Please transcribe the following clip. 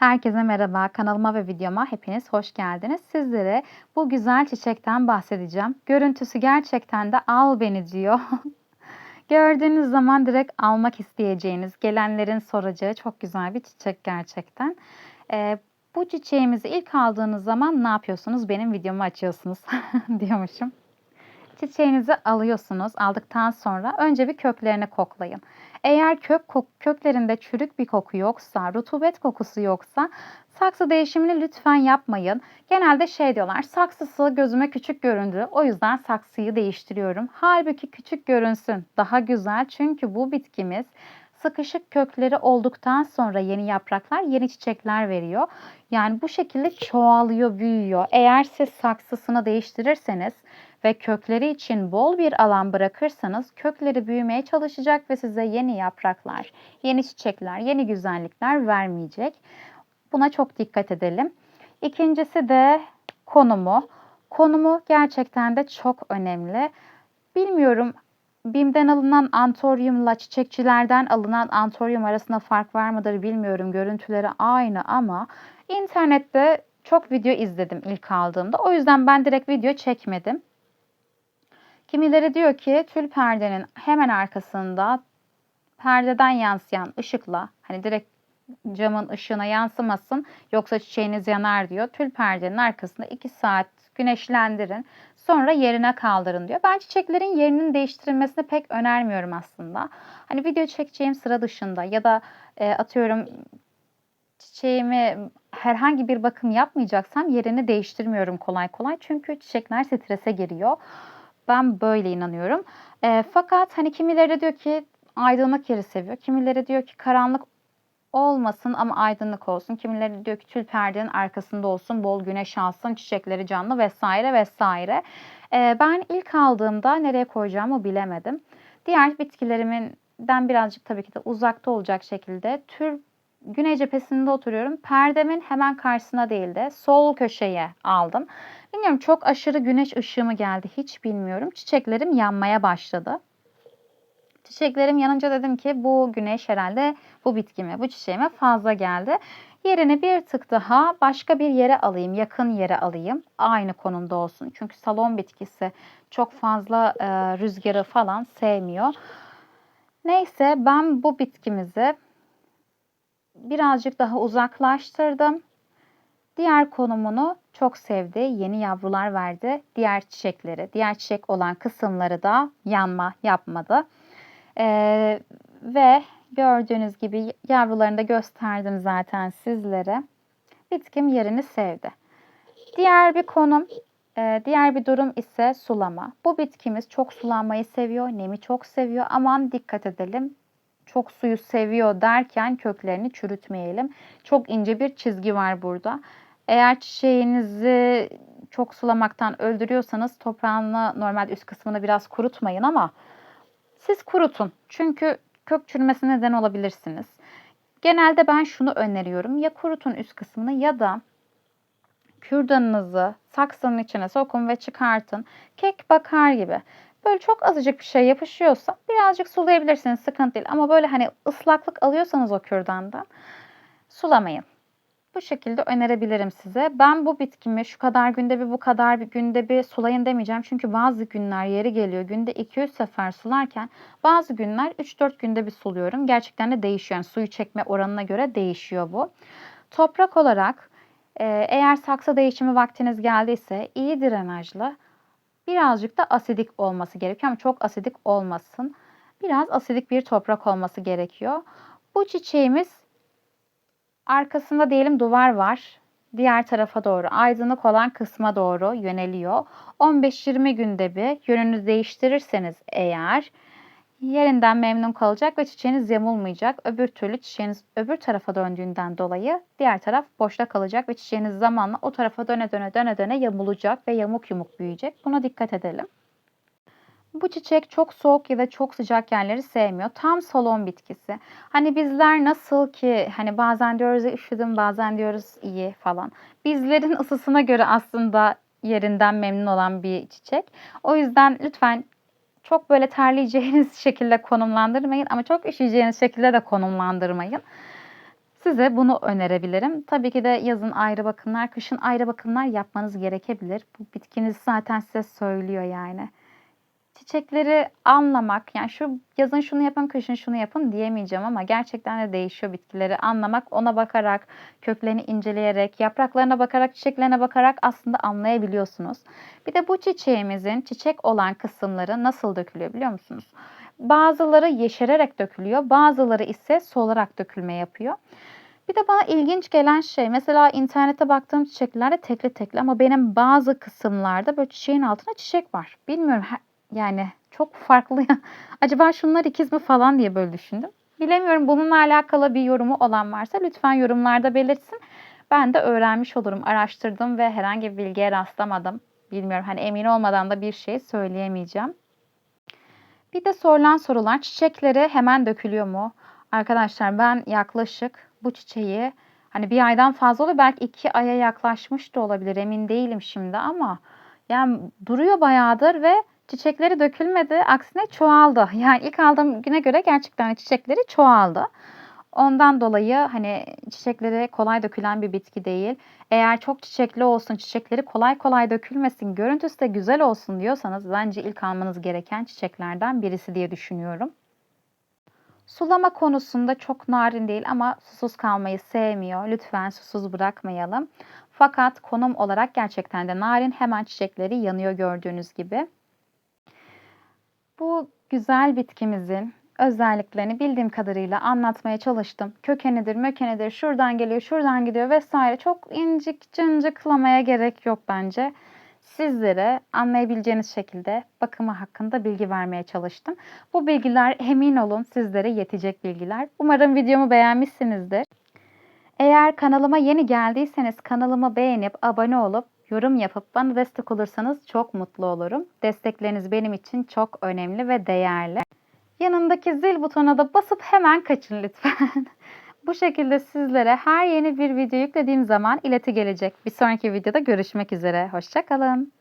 Herkese merhaba. Kanalıma ve videoma hepiniz hoş geldiniz. Sizlere bu güzel çiçekten bahsedeceğim. Görüntüsü gerçekten de al beni diyor. Gördüğünüz zaman direkt almak isteyeceğiniz, gelenlerin soracağı çok güzel bir çiçek gerçekten. Ee, bu çiçeğimizi ilk aldığınız zaman ne yapıyorsunuz? Benim videomu açıyorsunuz diyormuşum. Çiçeğinizi alıyorsunuz. Aldıktan sonra önce bir köklerini koklayın. Eğer kök köklerinde çürük bir koku yoksa, rutubet kokusu yoksa saksı değişimini lütfen yapmayın. Genelde şey diyorlar, saksısı gözüme küçük göründü. O yüzden saksıyı değiştiriyorum. Halbuki küçük görünsün. Daha güzel çünkü bu bitkimiz sıkışık kökleri olduktan sonra yeni yapraklar, yeni çiçekler veriyor. Yani bu şekilde çoğalıyor, büyüyor. Eğer siz saksısını değiştirirseniz ve kökleri için bol bir alan bırakırsanız kökleri büyümeye çalışacak ve size yeni yapraklar, yeni çiçekler, yeni güzellikler vermeyecek. Buna çok dikkat edelim. İkincisi de konumu. Konumu gerçekten de çok önemli. Bilmiyorum BİM'den alınan antoryumla çiçekçilerden alınan antoryum arasında fark var mıdır bilmiyorum. Görüntüleri aynı ama internette çok video izledim ilk aldığımda. O yüzden ben direkt video çekmedim. Kimileri diyor ki tül perdenin hemen arkasında perdeden yansıyan ışıkla hani direkt camın ışığına yansımasın yoksa çiçeğiniz yanar diyor. Tül perdenin arkasında 2 saat güneşlendirin. Sonra yerine kaldırın diyor. Ben çiçeklerin yerinin değiştirilmesini pek önermiyorum aslında. Hani video çekeceğim sıra dışında ya da e, atıyorum çiçeğimi herhangi bir bakım yapmayacaksam yerini değiştirmiyorum kolay kolay. Çünkü çiçekler strese giriyor. Ben böyle inanıyorum. E, fakat hani kimileri diyor ki aydınlık yeri seviyor. Kimileri diyor ki karanlık olmasın ama aydınlık olsun. Kimileri diyor ki tül perdenin arkasında olsun, bol güneş alsın, çiçekleri canlı vesaire vesaire. E, ben ilk aldığımda nereye koyacağımı bilemedim. Diğer bitkilerimden birazcık tabii ki de uzakta olacak şekilde tür güney cephesinde oturuyorum. Perdemin hemen karşısına değil de sol köşeye aldım. Bilmiyorum çok aşırı güneş ışığı mı geldi hiç bilmiyorum. Çiçeklerim yanmaya başladı. Çiçeklerim yanınca dedim ki bu güneş herhalde bu bitkime, bu çiçeğime fazla geldi. Yerini bir tık daha başka bir yere alayım, yakın yere alayım. Aynı konumda olsun. Çünkü salon bitkisi çok fazla e, rüzgarı falan sevmiyor. Neyse ben bu bitkimizi birazcık daha uzaklaştırdım. Diğer konumunu çok sevdi. Yeni yavrular verdi. Diğer çiçekleri, diğer çiçek olan kısımları da yanma yapmadı. Ee, ve gördüğünüz gibi yavrularını da gösterdim zaten sizlere. Bitkim yerini sevdi. Diğer bir konum, e, diğer bir durum ise sulama. Bu bitkimiz çok sulanmayı seviyor, nemi çok seviyor. Aman dikkat edelim. Çok suyu seviyor derken köklerini çürütmeyelim. Çok ince bir çizgi var burada. Eğer çiçeğinizi çok sulamaktan öldürüyorsanız toprağını normalde üst kısmını biraz kurutmayın ama siz kurutun. Çünkü kök çürümesine neden olabilirsiniz. Genelde ben şunu öneriyorum. Ya kurutun üst kısmını ya da kürdanınızı saksının içine sokun ve çıkartın. Kek bakar gibi. Böyle çok azıcık bir şey yapışıyorsa birazcık sulayabilirsiniz. Sıkıntı değil. Ama böyle hani ıslaklık alıyorsanız o kürdandan sulamayın. Bu şekilde önerebilirim size. Ben bu bitkimi şu kadar günde bir bu kadar bir günde bir sulayın demeyeceğim. Çünkü bazı günler yeri geliyor günde 2-3 sefer sularken bazı günler 3-4 günde bir suluyorum. Gerçekten de değişiyor. Yani suyu çekme oranına göre değişiyor bu. Toprak olarak e, eğer saksı değişimi vaktiniz geldiyse iyi drenajlı birazcık da asidik olması gerekiyor ama çok asidik olmasın. Biraz asidik bir toprak olması gerekiyor. Bu çiçeğimiz Arkasında diyelim duvar var. Diğer tarafa doğru aydınlık olan kısma doğru yöneliyor. 15-20 günde bir yönünü değiştirirseniz eğer yerinden memnun kalacak ve çiçeğiniz yamulmayacak. Öbür türlü çiçeğiniz öbür tarafa döndüğünden dolayı diğer taraf boşta kalacak ve çiçeğiniz zamanla o tarafa döne döne döne döne yamulacak ve yamuk yumuk büyüyecek. Buna dikkat edelim. Bu çiçek çok soğuk ya da çok sıcak yerleri sevmiyor. Tam salon bitkisi. Hani bizler nasıl ki hani bazen diyoruz üşüdüm bazen diyoruz iyi falan. Bizlerin ısısına göre aslında yerinden memnun olan bir çiçek. O yüzden lütfen çok böyle terleyeceğiniz şekilde konumlandırmayın ama çok üşüyeceğiniz şekilde de konumlandırmayın. Size bunu önerebilirim. Tabii ki de yazın ayrı bakımlar, kışın ayrı bakımlar yapmanız gerekebilir. Bu bitkiniz zaten size söylüyor yani. Çiçekleri anlamak, yani şu yazın şunu yapın, kışın şunu yapın diyemeyeceğim ama gerçekten de değişiyor bitkileri anlamak, ona bakarak, köklerini inceleyerek, yapraklarına bakarak, çiçeklerine bakarak aslında anlayabiliyorsunuz. Bir de bu çiçeğimizin çiçek olan kısımları nasıl dökülüyor biliyor musunuz? Bazıları yeşererek dökülüyor, bazıları ise solarak dökülme yapıyor. Bir de bana ilginç gelen şey mesela internete baktığım çiçeklerde tekli tekli ama benim bazı kısımlarda böyle çiçeğin altında çiçek var. Bilmiyorum yani çok farklı. Acaba şunlar ikiz mi falan diye böyle düşündüm. Bilemiyorum bununla alakalı bir yorumu olan varsa lütfen yorumlarda belirtsin. Ben de öğrenmiş olurum. Araştırdım ve herhangi bir bilgiye rastlamadım. Bilmiyorum hani emin olmadan da bir şey söyleyemeyeceğim. Bir de sorulan sorular çiçekleri hemen dökülüyor mu? Arkadaşlar ben yaklaşık bu çiçeği hani bir aydan fazla oluyor belki iki aya yaklaşmış da olabilir emin değilim şimdi ama yani duruyor bayağıdır ve çiçekleri dökülmedi aksine çoğaldı. Yani ilk aldığım güne göre gerçekten çiçekleri çoğaldı. Ondan dolayı hani çiçekleri kolay dökülen bir bitki değil. Eğer çok çiçekli olsun, çiçekleri kolay kolay dökülmesin, görüntüsü de güzel olsun diyorsanız bence ilk almanız gereken çiçeklerden birisi diye düşünüyorum. Sulama konusunda çok narin değil ama susuz kalmayı sevmiyor. Lütfen susuz bırakmayalım. Fakat konum olarak gerçekten de narin hemen çiçekleri yanıyor gördüğünüz gibi. Bu güzel bitkimizin özelliklerini bildiğim kadarıyla anlatmaya çalıştım. Kökenidir, mökenidir, şuradan geliyor, şuradan gidiyor vesaire. Çok incik cıncıklamaya gerek yok bence. Sizlere anlayabileceğiniz şekilde bakımı hakkında bilgi vermeye çalıştım. Bu bilgiler emin olun sizlere yetecek bilgiler. Umarım videomu beğenmişsinizdir. Eğer kanalıma yeni geldiyseniz kanalımı beğenip abone olup yorum yapıp bana destek olursanız çok mutlu olurum. Destekleriniz benim için çok önemli ve değerli. Yanındaki zil butonuna da basıp hemen kaçın lütfen. Bu şekilde sizlere her yeni bir video yüklediğim zaman ileti gelecek. Bir sonraki videoda görüşmek üzere. Hoşçakalın.